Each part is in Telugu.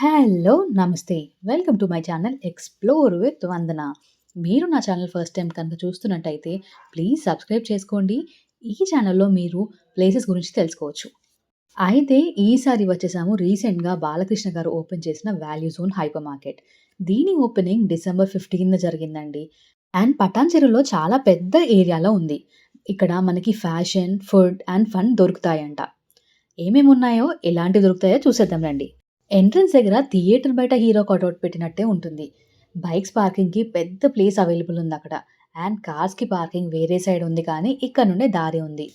హలో! నమస్తే. Welcome to my channel explore with Vandana. మీరు నా ఛానల్ ఫస్ట్ టైం కనుక చూస్తున్నట్టయితే ప్లీజ్ సబ్స్క్రైబ్ చేసుకోండి. ఈ ఛానల్‌లో మీరు ప్లేసెస్ గురించి తెలుసుకోవచ్చు. అయితే ఈసారి వచ్చేసాము రీసెంట్‌గా బాలకృష్ణ గారు ఓపెన్ చేసిన వాల్యూ జోన్ హైపర్ మార్కెట్. దీని ఓపెనింగ్ డిసెంబర్ 15న జరిగిందండి. అండ్ పటాన్ చెరువులో చాలా పెద్ద ఏరియాలో ఉంది. ఇక్కడ మనకి ఫ్యాషన్, ఫుడ్ అండ్ ఫన్ దొరుకుతాయంట. ఏమేమి ఉన్నాయో ఎలాంటివి దొరుకుతాయో చూసేద్దాం రండి. ఎంట్రన్స్ దగ్గర థియేటర్ బయట హీరో కటౌట్ పెట్టినట్టే ఉంటుంది. బైక్స్ పార్కింగ్‌కి పెద్ద ప్లేస్ అవైలబుల్ ఉంది అక్కడ అండ్ కార్స్‌కి పార్కింగ్ వేరే సైడ్ ఉంది కానీ ఇక్కడ నుండే దారి ఉంది.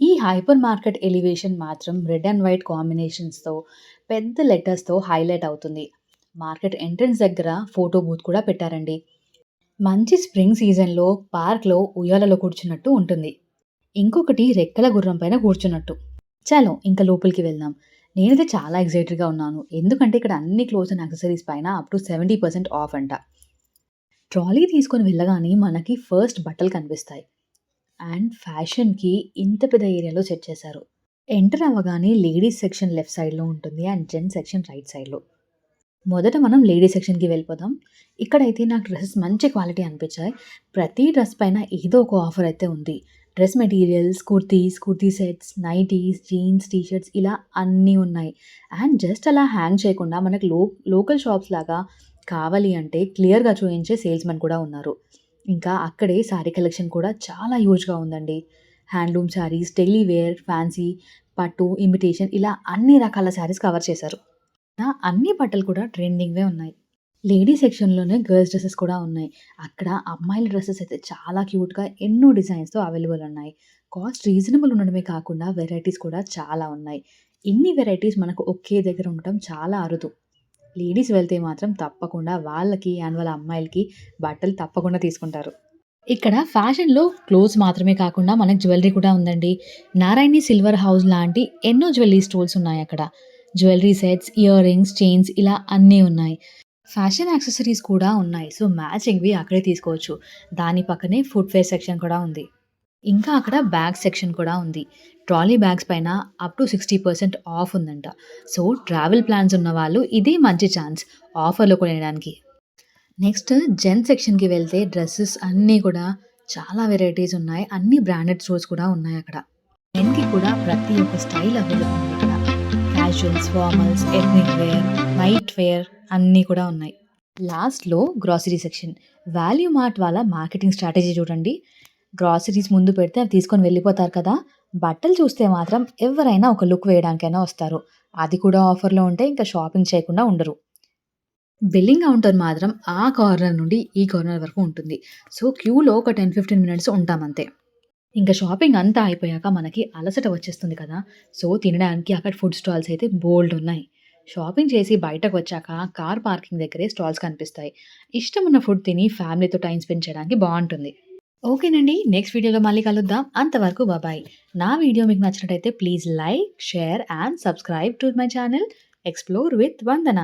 ఈ హైపర్ మార్కెట్ ఎలివేషన్ మాత్రం రెడ్ అండ్ వైట్ కాంబినేషన్స్‌తో పెద్ద లెటర్స్‌తో హైలైట్ అవుతుంది. మార్కెట్ ఎంట్రన్స్ దగ్గర ఫోటో బూత్ కూడా పెట్టారండి. మంచి స్ప్రింగ్ సీజన్‌లో పార్క్‌లో ఉయ్యాలలో కూర్చున్నట్టు ఉంటుంది. ఇంకొకటి రెక్కల గుర్రం పైన కూర్చున్నట్టు. చలో ఇంక లోపలికి వెళ్దాం. నేనైతే చాలా ఎక్సైటెడ్‌గా ఉన్నాను. ఎందుకంటే ఇక్కడ అన్ని క్లోత్స్ అండ్ యాక్సెసరీస్ పైన అప్ టు 70% ఆఫ్ అంట. ట్రాలీ తీసుకొని వెళ్ళగానే మనకి ఫస్ట్ బట్టలు కనిపిస్తాయి. అండ్ ఫ్యాషన్‌కి ఇంత పెద్ద ఏరియాలో సెట్ చేశారు. ఎంటర్ అవ్వగానే లేడీస్ సెక్షన్ లెఫ్ట్ సైడ్‌లో ఉంటుంది. అండ్ జెంట్స్ సెక్షన్ రైట్ సైడ్‌లో. మొదట మనం లేడీస్ సెక్షన్‌కి వెళ్ళిపోదాం. ఇక్కడైతే నాకు డ్రెస్సెస్ మంచి క్వాలిటీ అనిపించాయి. ప్రతి డ్రెస్ పైన ఏదో ఒక ఆఫర్ అయితే ఉంది. Dress materials, kurtis, kurti sets, nighties, jeans, T shirts ఇలా అన్నీ ఉన్నాయి. అండ్ జస్ట్ అలా హ్యాంగ్ చేయకుండా మనకు లో లోకల్ షాప్స్ లాగా కావాలి అంటే క్లియర్‌గా చూపించే సేల్స్‌మెన్ కూడా ఉన్నారు. ఇంకా అక్కడే శారీ కలెక్షన్ కూడా చాలా హ్యూజ్‌గా ఉందండి. Handloom saris, daily wear, fancy, పట్టు, ఇమిటేషన్ ఇలా అన్ని రకాల శారీస్ కవర్ చేశారు. అన్ని బట్టలు కూడా ట్రెండింగ్‌వే ఉన్నాయి. లేడీ సెక్షన్‌లోనే గర్ల్స్ డ్రెస్సెస్ కూడా ఉన్నాయి. అక్కడ అమ్మాయిల డ్రెస్సెస్ అయితే చాలా క్యూట్‌గా ఎన్నో డిజైన్స్‌తో అవైలబుల్ ఉన్నాయి. కాస్ట్ రీజనబుల్ ఉండడమే కాకుండా వెరైటీస్ కూడా చాలా ఉన్నాయి. ఇన్ని వెరైటీస్ మనకు ఒకే దగ్గర ఉండటం చాలా అరుదు. లేడీస్ వెళ్తే మాత్రం తప్పకుండా వాళ్ళకి అండ్ వాళ్ళ అమ్మాయిలకి బట్టలు తప్పకుండా తీసుకుంటారు. ఇక్కడ ఫ్యాషన్‌లో క్లోత్స్ మాత్రమే కాకుండా మనకు జ్యువెలరీ కూడా ఉందండి. నారాయణి సిల్వర్ హౌస్ లాంటి ఎన్నో జ్యువెలరీ స్టోర్స్ ఉన్నాయక్కడ. Jewellery sets, ear rings, chains ఇలా అన్నీ ఉన్నాయి. ఫ్యాషన్ యాక్సెసరీస్ కూడా ఉన్నాయి. సో మ్యాచింగ్‌వి అక్కడే తీసుకోవచ్చు. దాని పక్కనే ఫుట్‌వేర్ సెక్షన్ కూడా ఉంది. ఇంకా అక్కడ బ్యాగ్ సెక్షన్ కూడా ఉంది. ట్రాలీ బ్యాగ్స్ పైన అప్ టు 60% ఆఫ్ ఉందంట. సో ట్రావెల్ ప్లాన్స్ ఉన్నవాళ్ళు ఇదే మంచి ఛాన్స్ ఆఫర్‌లో కొనడానికి నెక్స్ట్ జెన్ సెక్షన్‌కి వెళ్తే డ్రెస్సెస్ అన్నీ కూడా చాలా వెరైటీస్ ఉన్నాయి. అన్ని బ్రాండెడ్ స్టోర్స్ కూడా ఉన్నాయి అక్కడ జెన్కి కూడా ప్రతి ఒక్క స్టైల్ అవైలబుల్ ఉంది casuals, formals, ethnic wear, night wear అన్నీ కూడా ఉన్నాయి. లాస్ట్‌లో గ్రోసరీ సెక్షన్. వాల్యూ మార్ట్ వాళ్ళ మార్కెటింగ్ స్ట్రాటజీ చూడండి. గ్రోసరీస్ ముందు పెడితే అవి తీసుకొని వెళ్ళిపోతారు కదా! బట్టలు చూస్తే మాత్రం ఎవరైనా ఒక లుక్ వేయడానికైనా వస్తారు. అది కూడా ఆఫర్‌లో ఉంటే ఇంకా షాపింగ్ చేయకుండా ఉండరు. బిల్లింగ్ కౌంటర్ మాత్రం ఆ కార్నర్ నుండి ఈ కార్నర్ వరకు ఉంటుంది. సో క్యూలో ఒక 10, 15 మినిట్స్ ఉంటామంతే. ఇంకా షాపింగ్ అంతా అయిపోయాక మనకి అలసట వచ్చేస్తుంది కదా! సో తినడానికి అక్కడ ఫుడ్ స్టాల్స్ అయితే బోల్డ్ ఉన్నాయి షాపింగ్ చేసి బయటకు వచ్చాక కార్ పార్కింగ్ దగ్గరే స్టాల్స్ కనిపిస్తాయి. ఇష్టమున్న ఫుడ్ తిని ఫ్యామిలీతో టైం స్పెండ్ చేయడానికి బాగుంటుంది ఓకేనండి. నెక్స్ట్ వీడియోలో మళ్ళీ కలుద్దాం. అంతవరకు బాబాయ్. నా వీడియో మీకు నచ్చినట్టయితే please like, share and subscribe to my channel explore with Vandana.